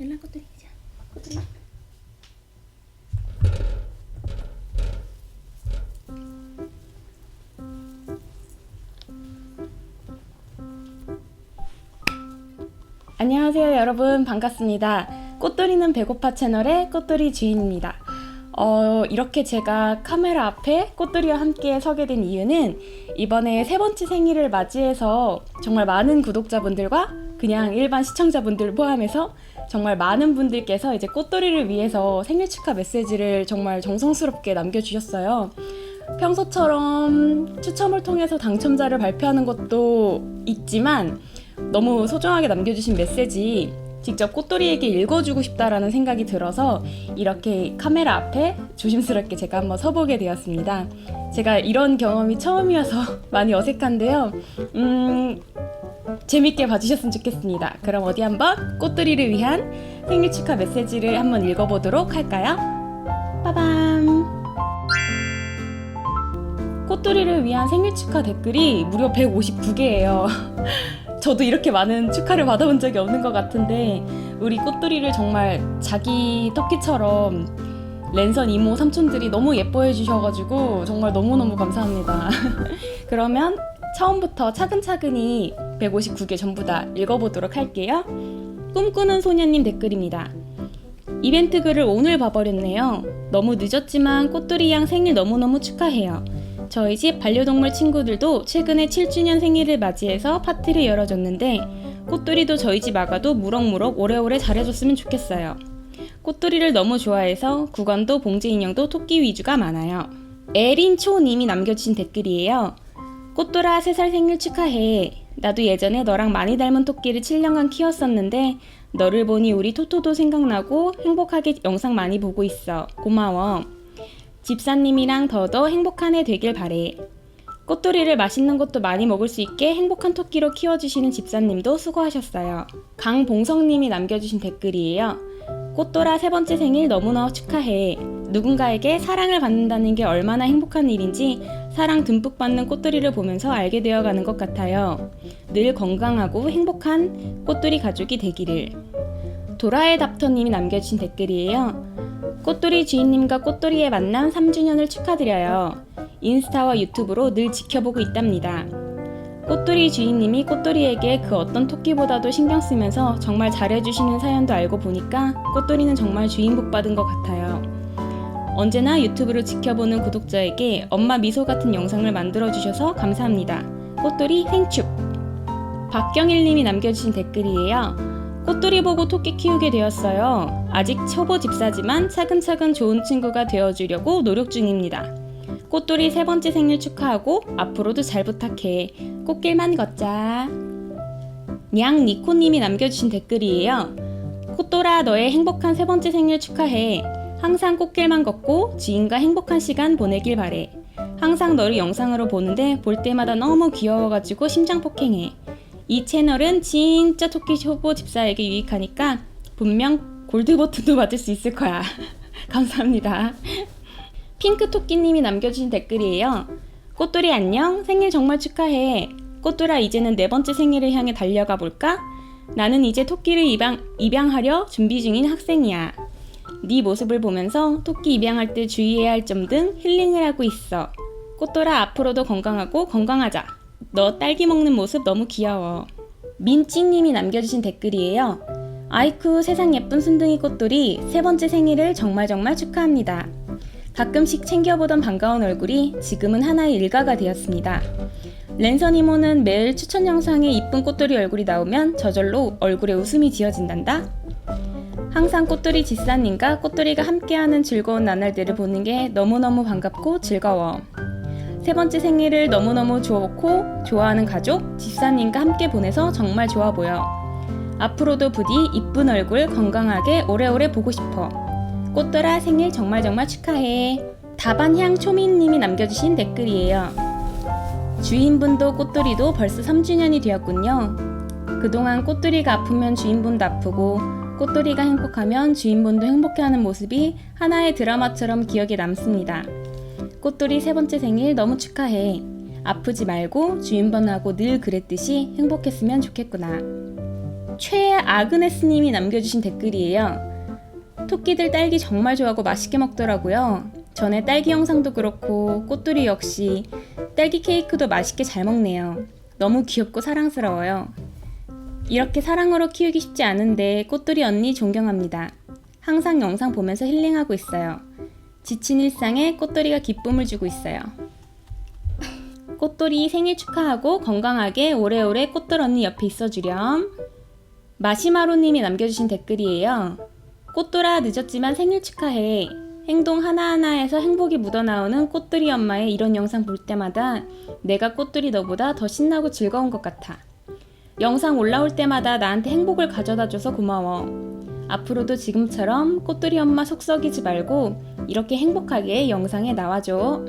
일로 와, 꽃들이. 자, 꽃들이. 안녕하세요 여러분 반갑습니다 꽃돌이는 배고파 채널의 꽃돌이 주인입니다 어, 이렇게 제가 카메라 앞에 꽃돌이와 함께 서게 된 이유는 이번에 세 번째 생일을 맞이해서 정말 많은 구독자분들과 그냥 일반 시청자분들 포함해서 정말 많은 분들께서 이제 꽃돌이를 위해서 생일 축하 메시지를 정말 정성스럽게 남겨주셨어요. 평소처럼 추첨을 통해서 당첨자를 발표하는 것도 있지만 너무 소중하게 남겨주신 메시지 직접 꽃돌이에게 읽어주고 싶다라는 생각이 들어서 이렇게 카메라 앞에 조심스럽게 제가 한번 서보게 되었습니다. 제가 이런 경험이 처음이어서 많이 어색한데요. 음, 재밌게 봐주셨으면 좋겠습니다. 그럼 어디 한번 꽃돌이를 위한 생일 축하 메시지를 한번 읽어보도록 할까요? 빠밤! 꽃돌이를 위한 생일 축하 댓글이 무려 159개예요. 저도 이렇게 많은 축하를 받아본 적이 없는 것 같은데 우리 꽃돌이를 정말 자기 토끼처럼 랜선 이모 삼촌들이 너무 예뻐해 주셔가지고 정말 너무너무 감사합니다. 그러면 처음부터 차근차근히 159개 전부 다 읽어보도록 할게요. 꿈꾸는 소녀님 댓글입니다. 이벤트 글을 오늘 봐버렸네요. 너무 늦었지만 꽃돌이 양 생일 너무너무 축하해요. 저희 집 반려동물 친구들도 최근에 7주년 생일을 맞이해서 파티를 열어줬는데 꽃돌이도 저희 집 아가도 무럭무럭 오래오래 잘해줬으면 좋겠어요. 꽃돌이를 너무 좋아해서 구건도 봉제 인형도 토끼 위주가 많아요. 에린초님이 남겨주신 댓글이에요. 꽃돌아 3살 생일 축하해. 나도 예전에 너랑 많이 닮은 토끼를 7년간 키웠었는데 너를 보니 우리 토토도 생각나고 행복하게 영상 많이 보고 있어. 고마워. 집사님이랑 더더 행복한 해 되길 바래. 꽃돌이를 맛있는 것도 많이 먹을 수 있게 행복한 토끼로 키워주시는 집사님도 수고하셨어요. 강봉성님이 남겨주신 댓글이에요. 꽃돌아 세 번째 생일 너무너무 축하해. 누군가에게 사랑을 받는다는 게 얼마나 행복한 일인지 사랑 듬뿍 받는 꽃돌이를 보면서 알게 되어가는 것 같아요. 늘 건강하고 행복한 꽃돌이 가족이 되기를. 도라의 답터님이 남겨주신 댓글이에요. 꽃돌이 주인님과 꽃돌이의 만남 3주년을 축하드려요. 인스타와 유튜브로 늘 지켜보고 있답니다. 꽃돌이 주인님이 꽃돌이에게 그 어떤 토끼보다도 신경 쓰면서 정말 잘해주시는 사연도 알고 보니까 꽃돌이는 정말 주인 복 받은 것 같아요. 언제나 유튜브를 지켜보는 구독자에게 엄마 미소 같은 영상을 만들어주셔서 감사합니다. 꽃돌이 생축! 박경일님이 남겨주신 댓글이에요. 꽃돌이 보고 토끼 키우게 되었어요. 아직 초보 집사지만 차근차근 좋은 친구가 되어주려고 노력 중입니다. 꽃돌이 세 번째 생일 축하하고 앞으로도 잘 부탁해. 꽃길만 걷자. 냥 니코님이 남겨주신 댓글이에요. 꽃돌아 너의 행복한 세 번째 생일 축하해. 항상 꽃길만 걷고 지인과 행복한 시간 보내길 바래. 항상 너를 영상으로 보는데 볼 때마다 너무 귀여워가지고 심장 폭행해. 이 채널은 진짜 토끼 초보 집사에게 유익하니까 분명 골드 버튼도 받을 수 있을 거야. 감사합니다. 핑크 토끼님이 남겨주신 댓글이에요. 꽃돌이 안녕. 생일 정말 축하해. 꽃돌아 이제는 네 번째 생일을 향해 달려가 볼까? 나는 이제 토끼를 입양, 입양하려 준비 중인 학생이야. 네 모습을 보면서 토끼 입양할 때 주의해야 할 점 등 힐링을 하고 있어. 꽃돌아 앞으로도 건강하고 건강하자. 너 딸기 먹는 모습 너무 귀여워. 민찌님이 남겨주신 댓글이에요. 아이쿠 세상 예쁜 순둥이 꽃돌이 세 번째 생일을 정말 정말 축하합니다. 가끔씩 챙겨보던 반가운 얼굴이 지금은 하나의 일가가 되었습니다. 랜선 이모는 매일 추천 영상에 이쁜 꽃돌이 얼굴이 나오면 저절로 얼굴에 웃음이 지어진단다. 항상 꽃돌이 집사님과 꽃돌이가 함께하는 즐거운 나날들을 보는 게 너무너무 반갑고 즐거워. 세 번째 생일을 너무너무 좋고 좋아하는 가족, 집사님과 함께 보내서 정말 좋아 보여. 앞으로도 부디 이쁜 얼굴 건강하게 오래오래 보고 싶어. 꽃돌아 생일 정말 정말 축하해. 다반향 초미님이 남겨주신 댓글이에요. 주인분도 꽃돌이도 벌써 3주년이 되었군요. 그동안 꽃돌이가 아프면 주인분도 아프고 꽃돌이가 행복하면 주인분도 행복해하는 모습이 하나의 드라마처럼 기억에 남습니다. 꽃돌이 세 번째 생일 너무 축하해. 아프지 말고 주인분하고 늘 그랬듯이 행복했으면 좋겠구나. 최아그네스님이 남겨주신 댓글이에요. 토끼들 딸기 정말 좋아하고 맛있게 먹더라고요. 전에 딸기 영상도 그렇고 꽃들이 역시 딸기 케이크도 맛있게 잘 먹네요. 너무 귀엽고 사랑스러워요. 이렇게 사랑으로 키우기 쉽지 않은데 꽃들이 언니 존경합니다. 항상 영상 보면서 힐링하고 있어요. 지친 일상에 꽃돌이가 기쁨을 주고 있어요. 꽃돌이 생일 축하하고 건강하게 오래오래 꽃돌 언니 옆에 있어주렴. 마시마로님이 남겨주신 댓글이에요. 꽃돌아 늦었지만 생일 축하해. 행동 하나하나에서 행복이 묻어나오는 꽃들이 엄마의 이런 영상 볼 때마다 내가 꽃들이 너보다 더 신나고 즐거운 것 같아. 영상 올라올 때마다 나한테 행복을 가져다 줘서 고마워. 앞으로도 지금처럼 꽃들이 엄마 속 썩이지 말고 이렇게 행복하게 영상에 나와줘.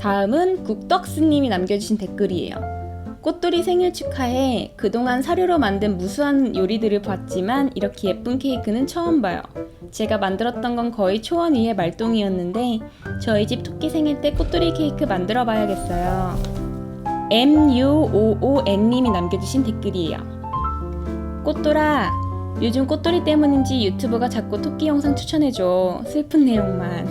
다음은 국덕스님이 남겨주신 댓글이에요. 꽃돌이 생일 축하해. 그동안 사료로 만든 무수한 요리들을 봤지만 이렇게 예쁜 케이크는 처음 봐요. 제가 만들었던 건 거의 초원 위의 말똥이었는데 저희 집 토끼 생일 때 꽃돌이 케이크 만들어 봐야겠어요. MUOON님이 남겨주신 댓글이에요. 꽃돌아, 요즘 꽃돌이 때문인지 유튜브가 자꾸 토끼 영상 추천해줘. 슬픈 내용만.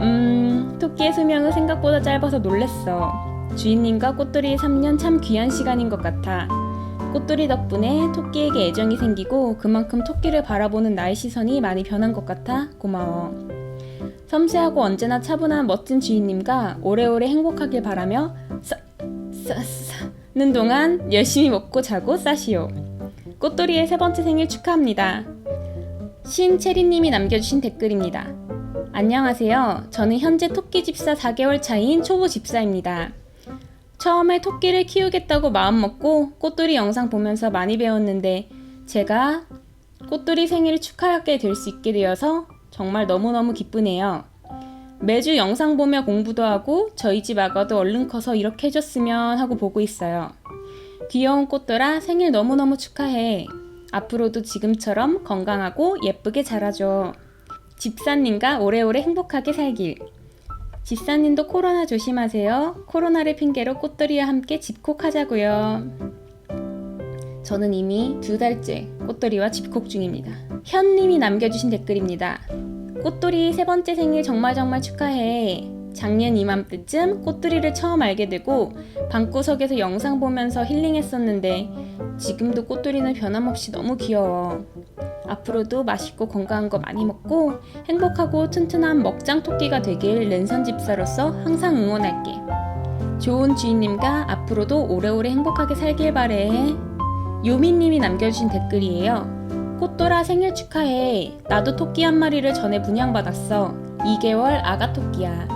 음, 토끼의 수명은 생각보다 짧아서 놀랬어. 주인님과 꽃돌이의 3년 참 귀한 시간인 것 같아. 꽃돌이 덕분에 토끼에게 애정이 생기고 그만큼 토끼를 바라보는 나의 시선이 많이 변한 것 같아 고마워. 섬세하고 언제나 차분한 멋진 주인님과 오래오래 행복하길 바라며 싸, 싸, 싸는 동안 열심히 먹고 자고 싸시오. 꽃돌이의 세 번째 생일 축하합니다. 신채리님이 남겨주신 댓글입니다. 안녕하세요. 저는 현재 토끼 집사 4개월 차인 초보 집사입니다. 처음에 토끼를 키우겠다고 마음먹고 꽃돌이 영상 보면서 많이 배웠는데 제가 꽃돌이 생일을 축하하게 될 수 있게 되어서 정말 너무너무 기쁘네요. 매주 영상 보며 공부도 하고 저희 집 아가도 얼른 커서 이렇게 해줬으면 하고 보고 있어요. 귀여운 꽃돌아 생일 너무너무 축하해. 앞으로도 지금처럼 건강하고 예쁘게 자라줘. 집사님과 오래오래 행복하게 살길. 집사님도 코로나 조심하세요. 코로나를 핑계로 꽃돌이와 함께 집콕 하자고요. 저는 이미 두 달째 꽃돌이와 집콕 중입니다. 현님이 남겨주신 댓글입니다. 꽃돌이 세 번째 생일 정말 정말 축하해. 작년 이맘때쯤 꽃돌이를 처음 알게 되고 방구석에서 영상 보면서 힐링했었는데 지금도 꽃돌이는 변함없이 너무 귀여워. 앞으로도 맛있고 건강한 거 많이 먹고 행복하고 튼튼한 먹장 토끼가 되길 랜선 집사로서 항상 응원할게. 좋은 주인님과 앞으로도 오래오래 행복하게 살길 바래. 요미님이 남겨주신 댓글이에요. 꽃돌아 생일 축하해. 나도 토끼 한 마리를 전에 분양받았어. 2개월 아가 토끼야.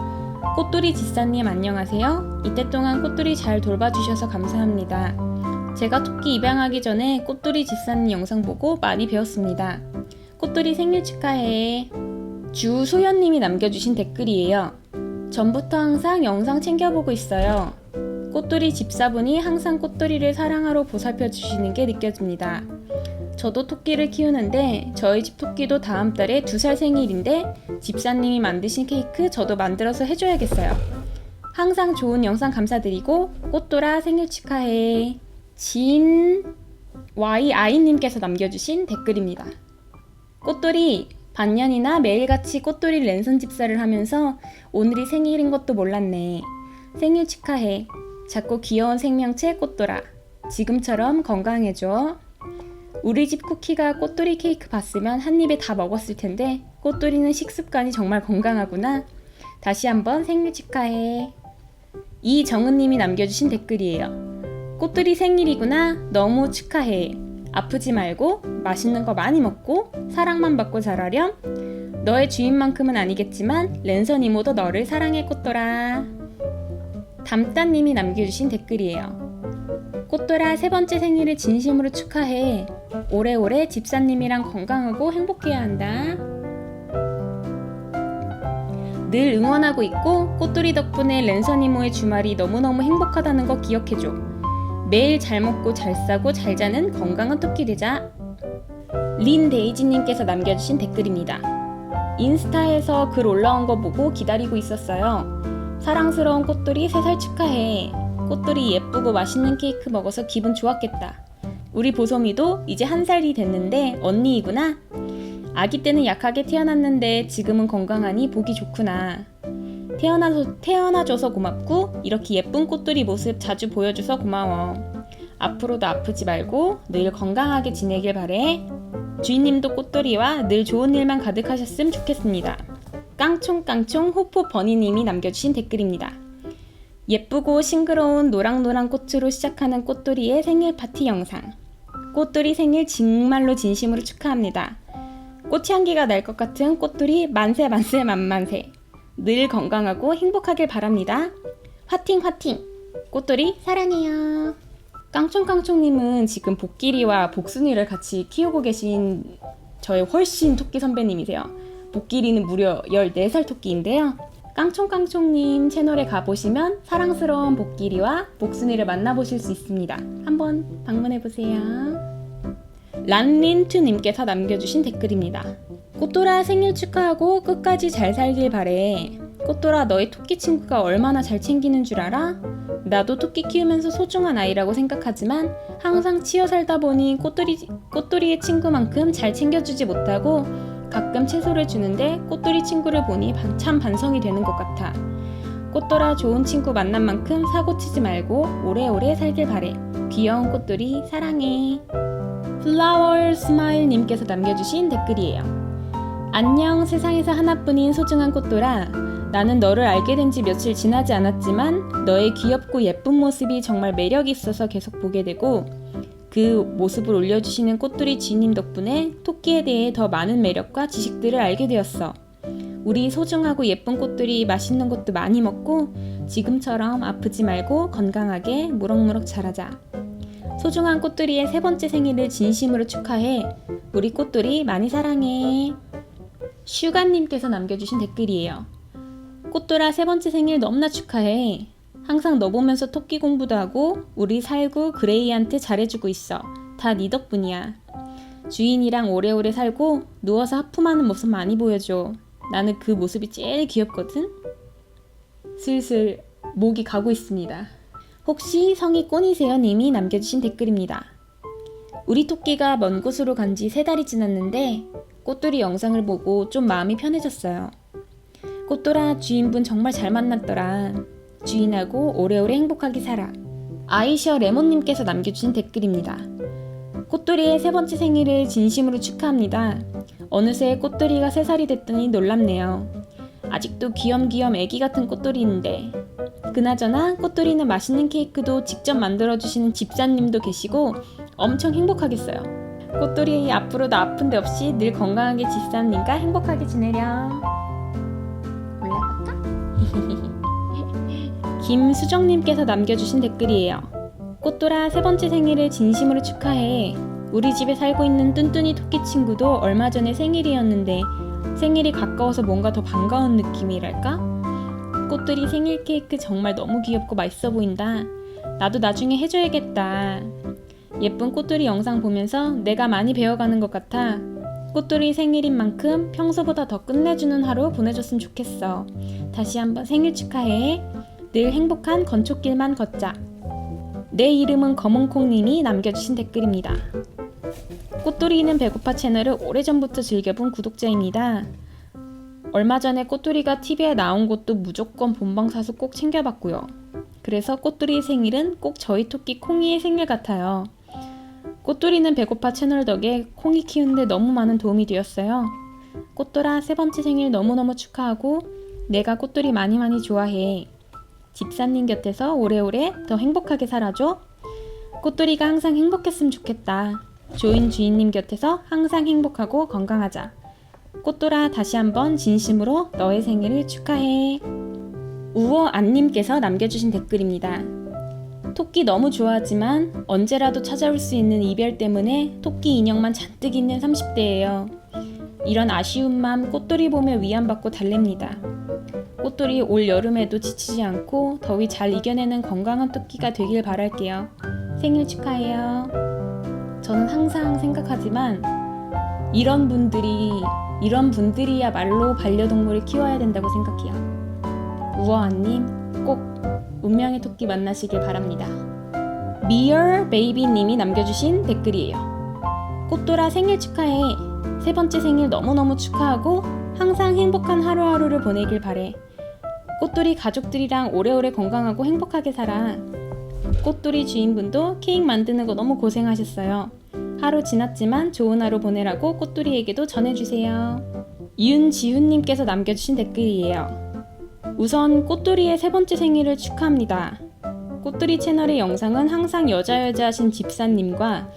꽃돌이 집사님 안녕하세요. 이때 동안 꽃돌이 잘 돌봐주셔서 감사합니다. 제가 토끼 입양하기 전에 꽃돌이 집사님 영상 보고 많이 배웠습니다. 꽃돌이 생일 축하해. 주소연님이 남겨주신 댓글이에요. 전부터 항상 영상 챙겨보고 있어요. 꽃돌이 집사분이 항상 꽃돌이를 사랑하러 보살펴 주시는 게 느껴집니다. 저도 토끼를 키우는데 저희 집 토끼도 다음 달에 두 살 생일인데 집사님이 만드신 케이크 저도 만들어서 해줘야겠어요. 항상 좋은 영상 감사드리고 꽃돌아 생일 축하해. 진 YI님께서 남겨주신 댓글입니다. 꽃돌이 반년이나 매일같이 꽃돌이 랜선 집사를 하면서 오늘이 생일인 것도 몰랐네. 생일 축하해. 작고 귀여운 생명체 꽃돌아. 지금처럼 건강해줘. 우리 집 쿠키가 꽃돌이 케이크 봤으면 한 입에 다 먹었을 텐데 꽃돌이는 식습관이 정말 건강하구나. 다시 한번 생일 축하해. 이정은님이 남겨주신 댓글이에요. 꽃돌이 생일이구나. 너무 축하해. 아프지 말고 맛있는 거 많이 먹고 사랑만 받고 자라렴. 너의 주인만큼은 아니겠지만 랜선 이모도 너를 사랑해 꽃돌아. 담따님이 남겨주신 댓글이에요. 꽃돌아 세 번째 생일을 진심으로 축하해. 오래오래 집사님이랑 건강하고 행복해야 한다. 늘 응원하고 있고 꽃돌이 덕분에 랜선 이모의 주말이 너무너무 행복하다는 거 기억해줘. 매일 잘 먹고 잘 싸고 잘 자는 건강한 토끼 되자. 린 데이지님께서 남겨주신 댓글입니다. 인스타에서 글 올라온 거 보고 기다리고 있었어요. 사랑스러운 꽃돌이 3살 축하해. 꽃돌이 예쁘고 맛있는 케이크 먹어서 기분 좋았겠다. 우리 보솜이도 이제 한 살이 됐는데 언니이구나. 아기 때는 약하게 태어났는데 지금은 건강하니 보기 좋구나. 태어나서, 태어나줘서 고맙고 이렇게 예쁜 꽃들이 모습 자주 보여줘서 고마워. 앞으로도 아프지 말고 늘 건강하게 지내길 바래. 주인님도 꽃돌이와 늘 좋은 일만 가득하셨으면 좋겠습니다. 깡총깡총 호포 버니님이 남겨주신 댓글입니다. 예쁘고 싱그러운 노랑노랑 꽃으로 시작하는 꽃돌이의 생일 파티 영상. 꽃돌이 생일 정말로 진심으로 축하합니다. 꽃향기가 날 것 같은 꽃돌이 만세 만세 만만세. 늘 건강하고 행복하길 바랍니다. 화팅 화팅. 꽃돌이 사랑해요. 깡총깡총님은 지금 복길이와 복순이를 같이 키우고 계신 저의 훨씬 토끼 선배님이세요. 복길이는 무려 14살 토끼인데요. 깡총깡총님 채널에 가보시면 사랑스러운 복길이와 복순이를 만나보실 수 있습니다. 한번 방문해보세요. 란린투님께서 남겨주신 댓글입니다. 꽃돌아 생일 축하하고 끝까지 잘 살길 바래. 꽃돌아 너의 토끼 친구가 얼마나 잘 챙기는 줄 알아? 나도 토끼 키우면서 소중한 아이라고 생각하지만 항상 치여 살다 보니 꽃돌이, 꽃돌이의 친구만큼 잘 챙겨주지 못하고 가끔 채소를 주는데 꽃돌이 친구를 보니 반- 참 반성이 되는 것 같아. 꽃돌아 좋은 친구 만난 만큼 사고 치지 말고 오래오래 살길 바래. 귀여운 꽃돌이 사랑해. 플라워 스마일 님께서 남겨주신 댓글이에요. 안녕 세상에서 하나뿐인 소중한 꽃돌아. 나는 너를 알게 된 지 며칠 지나지 않았지만 너의 귀엽고 예쁜 모습이 정말 매력 있어서 계속 보게 되고 그 모습을 올려주시는 꽃돌이 지님 덕분에 토끼에 대해 더 많은 매력과 지식들을 알게 되었어. 우리 소중하고 예쁜 꽃들이 맛있는 것도 많이 먹고 지금처럼 아프지 말고 건강하게 무럭무럭 자라자. 소중한 꽃들이의 세 번째 생일을 진심으로 축하해. 우리 꽃들이 많이 사랑해. 슈가님께서 남겨주신 댓글이에요. 꽃돌아 세 번째 생일 너무나 축하해. 항상 너 보면서 토끼 공부도 하고 우리 살구 그레이한테 잘해주고 있어. 다 네 덕분이야. 주인이랑 오래오래 살고 누워서 하품하는 모습 많이 보여줘. 나는 그 모습이 제일 귀엽거든. 슬슬 목이 가고 있습니다. 혹시 성이 꼬니세요 님이 남겨주신 댓글입니다. 우리 토끼가 먼 곳으로 간 지 세 달이 지났는데 꽃돌이 영상을 보고 좀 마음이 편해졌어요. 꽃돌아 주인분 정말 잘 만났더라. 주인하고 오래오래 행복하게 살아. 아이셔 레몬님께서 남겨주신 댓글입니다. 꽃돌이의 세 번째 생일을 진심으로 축하합니다. 어느새 꽃돌이가 세 살이 됐더니 놀랍네요. 아직도 귀염귀염 애기 같은 꽃돌이인데. 그나저나 꽃돌이는 맛있는 케이크도 직접 만들어주시는 집사님도 계시고 엄청 행복하겠어요. 꽃돌이 앞으로도 아픈 데 없이 늘 건강하게 집사님과 행복하게 지내렴. 올라갈까? 김수정님께서 남겨주신 댓글이에요. 꽃돌아 세 번째 생일을 진심으로 축하해. 우리 집에 살고 있는 뚠뚠이 토끼 친구도 얼마 전에 생일이었는데 생일이 가까워서 뭔가 더 반가운 느낌이랄까? 꽃들이 생일 케이크 정말 너무 귀엽고 맛있어 보인다. 나도 나중에 해줘야겠다. 예쁜 꽃들이 영상 보면서 내가 많이 배워가는 것 같아. 꽃들이 생일인 만큼 평소보다 더 끝내주는 하루 보내줬으면 좋겠어. 다시 한번 생일 축하해. 늘 행복한 건초길만 걷자. 내 이름은 검은콩님이 남겨주신 댓글입니다. 꽃돌이는 배고파 채널을 오래전부터 즐겨본 구독자입니다. 얼마 전에 꽃돌이가 TV에 나온 것도 무조건 본방 사수 꼭 챙겨봤고요. 그래서 꽃돌이 생일은 꼭 저희 토끼 콩이의 생일 같아요. 꽃돌이는 배고파 채널 덕에 콩이 키우는데 너무 많은 도움이 되었어요. 꽃돌아 세 번째 생일 너무너무 축하하고 내가 꽃돌이 많이 많이 좋아해. 집사님 곁에서 오래오래 더 행복하게 살아줘. 꽃돌이가 항상 행복했으면 좋겠다. 조인 주인님 곁에서 항상 행복하고 건강하자. 꽃돌아 다시 한번 진심으로 너의 생일을 축하해. 우어 안님께서 남겨주신 댓글입니다. 토끼 너무 좋아하지만 언제라도 찾아올 수 있는 이별 때문에 토끼 인형만 잔뜩 있는 30대예요. 이런 아쉬운 마음 꽃돌이 보며 위안받고 달랩니다. 꽃돌이 올 여름에도 지치지 않고 더위 잘 이겨내는 건강한 토끼가 되길 바랄게요. 생일 축하해요. 저는 항상 생각하지만 이런 분들이 이런 분들이야말로 반려동물을 키워야 된다고 생각해요. 우어한님 꼭 운명의 토끼 만나시길 바랍니다. Beer Baby 님이 남겨주신 댓글이에요. 꽃돌아 생일 축하해. 세 번째 생일 너무너무 축하하고 항상 행복한 하루하루를 보내길 바래. 꽃돌이 가족들이랑 오래오래 건강하고 행복하게 살아. 꽃돌이 주인분도 케이크 만드는 거 너무 고생하셨어요. 하루 지났지만 좋은 하루 보내라고 꽃돌이에게도 전해주세요. 윤지훈님께서 남겨주신 댓글이에요. 우선 꽃돌이의 세 번째 생일을 축하합니다. 꽃돌이 채널의 영상은 항상 여자 여자 하신 집사님과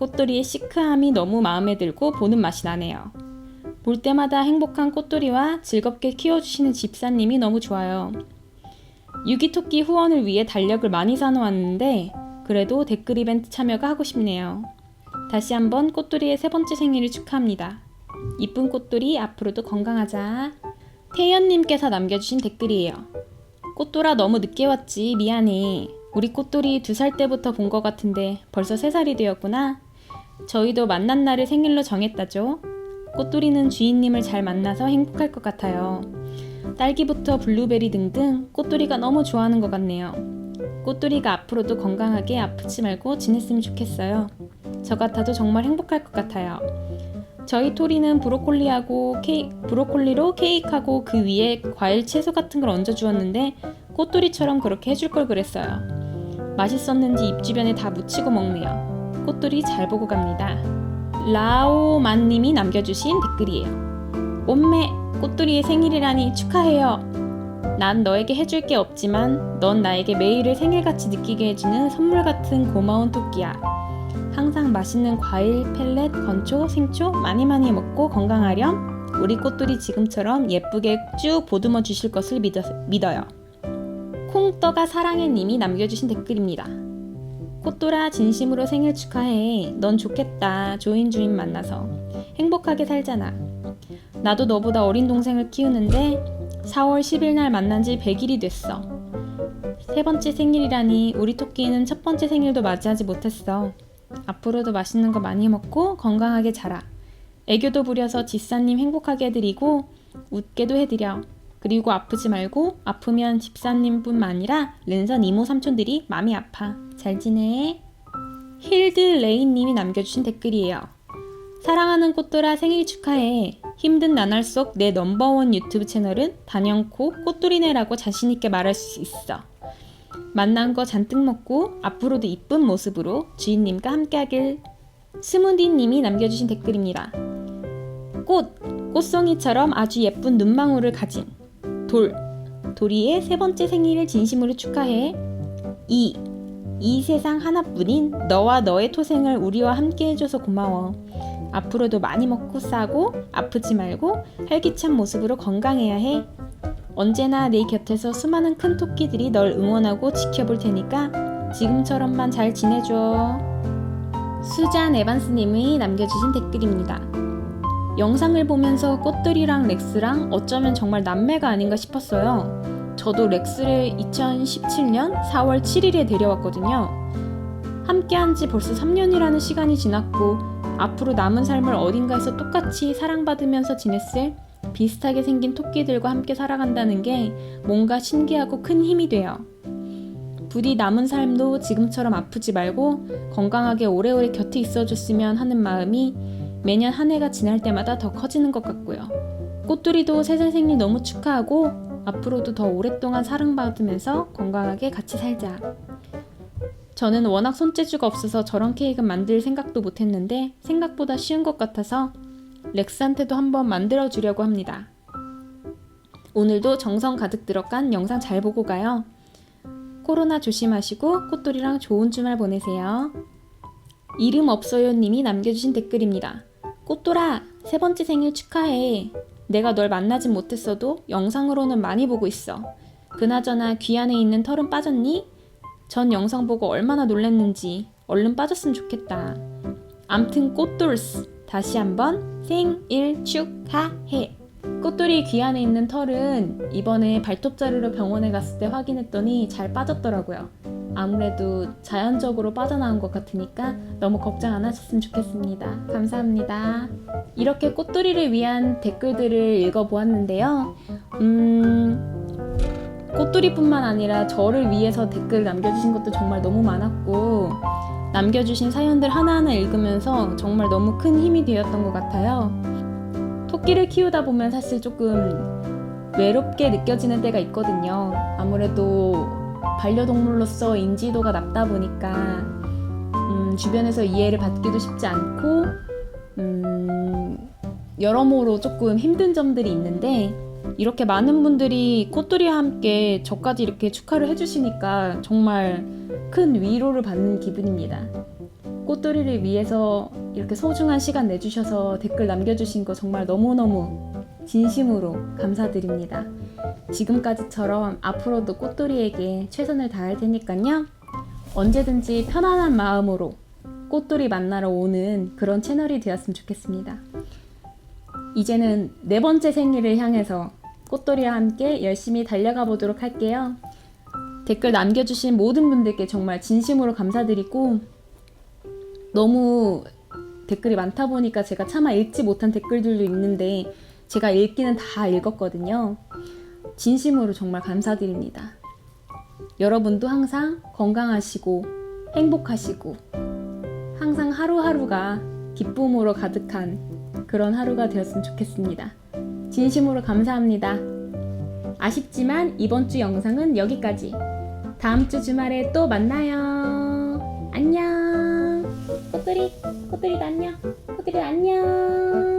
꽃돌이의 시크함이 너무 마음에 들고 보는 맛이 나네요. 볼 때마다 행복한 꽃돌이와 즐겁게 키워주시는 집사님이 너무 좋아요. 유기토끼 후원을 위해 달력을 많이 사놓았는데 그래도 댓글 이벤트 참여가 하고 싶네요. 다시 한번 꽃돌이의 세 번째 생일을 축하합니다. 이쁜 꽃돌이 앞으로도 건강하자. 태연님께서 남겨주신 댓글이에요. 꽃돌아 너무 늦게 왔지 미안해. 우리 꽃돌이 두 살 때부터 본 것 같은데 벌써 세 살이 되었구나. 저희도 만난 날을 생일로 정했다죠. 꽃돌이는 주인님을 잘 만나서 행복할 것 같아요. 딸기부터 블루베리 등등 꽃돌이가 너무 좋아하는 것 같네요. 꽃돌이가 앞으로도 건강하게 아프지 말고 지냈으면 좋겠어요. 저 같아도 정말 행복할 것 같아요. 저희 토리는 브로콜리하고 케이, 브로콜리로 케이크하고 그 위에 과일 채소 같은 걸 얹어 주었는데 꽃돌이처럼 그렇게 해줄 걸 그랬어요. 맛있었는지 입 주변에 다 묻히고 먹네요. 꽃돌이 잘 보고 갑니다. 라오만님이 남겨주신 댓글이에요. 엄매 꽃돌이의 생일이라니 축하해요. 난 너에게 해줄 게 없지만 넌 나에게 매일을 생일같이 느끼게 해주는 선물 같은 고마운 토끼야. 항상 맛있는 과일, 펠렛, 건초, 생초 많이 많이 먹고 건강하렴. 우리 꽃돌이 지금처럼 예쁘게 쭉 보듬어 주실 것을 믿어, 믿어요. 콩떡아 사랑해 님이 남겨주신 댓글입니다. 꽃돌아 진심으로 생일 축하해. 넌 좋겠다. 좋은 주인 만나서 행복하게 살잖아. 나도 너보다 어린 동생을 키우는데 4월 10일 날 만난 지 100일이 됐어. 세 번째 생일이라니 우리 토끼는 첫 번째 생일도 맞이하지 못했어. 앞으로도 맛있는 거 많이 먹고 건강하게 자라. 애교도 부려서 집사님 행복하게 해드리고 웃게도 해드려. 그리고 아프지 말고 아프면 집사님뿐만 아니라 랜선 이모 삼촌들이 마음이 아파. 잘 지내. 힐드 레인 님이 남겨주신 댓글이에요. 사랑하는 꽃돌아 생일 축하해. 힘든 나날 속 내 넘버원 유튜브 채널은 단연코 꽃돌이네라고 자신있게 말할 수 있어. 만난 거 잔뜩 먹고 앞으로도 이쁜 모습으로 주인님과 함께하길. 스무디님이 남겨주신 댓글입니다. 꽃, 꽃송이처럼 아주 예쁜 눈망울을 가진 돌, 도리의 세 번째 생일을 진심으로 축하해. 이, 이 세상 하나뿐인 너와 너의 토생을 우리와 함께 해줘서 고마워. 앞으로도 많이 먹고 싸고 아프지 말고 활기찬 모습으로 건강해야 해. 언제나 내 곁에서 수많은 큰 토끼들이 널 응원하고 지켜볼 테니까 지금처럼만 잘 지내줘. 수잔 에반스님이 남겨주신 댓글입니다. 영상을 보면서 꽃들이랑 렉스랑 어쩌면 정말 남매가 아닌가 싶었어요. 저도 렉스를 2017년 4월 7일에 데려왔거든요. 함께한 지 벌써 3년이라는 시간이 지났고 앞으로 남은 삶을 어딘가에서 똑같이 사랑받으면서 지냈을 비슷하게 생긴 토끼들과 함께 살아간다는 게 뭔가 신기하고 큰 힘이 돼요. 부디 남은 삶도 지금처럼 아프지 말고 건강하게 오래오래 곁에 있어줬으면 하는 마음이 매년 한 해가 지날 때마다 더 커지는 것 같고요. 꽃두리도 세살 생일 너무 축하하고 앞으로도 더 오랫동안 사랑받으면서 건강하게 같이 살자. 저는 워낙 손재주가 없어서 저런 케이크 만들 생각도 못했는데 생각보다 쉬운 것 같아서 렉스한테도 한번 만들어 주려고 합니다. 오늘도 정성 가득 들어간 영상 잘 보고 가요. 코로나 조심하시고 꽃돌이랑 좋은 주말 보내세요. 이름 없어요 님이 남겨주신 댓글입니다. 꽃돌아, 세 번째 생일 축하해. 내가 널 만나진 못했어도 영상으로는 많이 보고 있어. 그나저나 귀 안에 있는 털은 빠졌니? 전 영상 보고 얼마나 놀랬는지 얼른 빠졌으면 좋겠다. 암튼 꽃돌스 다시 한번 생일 축하해. 꽃돌이 귀 안에 있는 털은 이번에 발톱 자르러 병원에 갔을 때 확인했더니 잘 빠졌더라고요. 아무래도 자연적으로 빠져나온 것 같으니까 너무 걱정 안 하셨으면 좋겠습니다. 감사합니다. 이렇게 꽃돌이를 위한 댓글들을 읽어보았는데요. 음, 꽃두리뿐만 아니라 저를 위해서 댓글 남겨주신 것도 정말 너무 많았고 남겨주신 사연들 하나하나 읽으면서 정말 너무 큰 힘이 되었던 것 같아요. 토끼를 키우다 보면 사실 조금 외롭게 느껴지는 때가 있거든요. 아무래도 반려동물로서 인지도가 낮다 보니까 음, 주변에서 이해를 받기도 쉽지 않고 음, 여러모로 조금 힘든 점들이 있는데 이렇게 많은 분들이 꽃들이와 함께 저까지 이렇게 축하를 해주시니까 정말 큰 위로를 받는 기분입니다. 꽃돌이를 위해서 이렇게 소중한 시간 내주셔서 댓글 남겨주신 거 정말 너무너무 진심으로 감사드립니다. 지금까지처럼 앞으로도 꽃돌이에게 최선을 다할 테니까요. 언제든지 편안한 마음으로 꽃돌이 만나러 오는 그런 채널이 되었으면 좋겠습니다. 이제는 네 번째 생일을 향해서 꽃돌이와 함께 열심히 달려가 보도록 할게요. 댓글 남겨주신 모든 분들께 정말 진심으로 감사드리고 너무 댓글이 많다 보니까 제가 차마 읽지 못한 댓글들도 있는데 제가 읽기는 다 읽었거든요. 진심으로 정말 감사드립니다. 여러분도 항상 건강하시고 행복하시고 항상 하루하루가 기쁨으로 가득한 그런 하루가 되었으면 좋겠습니다. 진심으로 감사합니다. 아쉽지만 이번 주 영상은 여기까지. 다음 주 주말에 또 만나요. 안녕. 꽃들이, 꽃들이도 안녕. 꽃들이 안녕.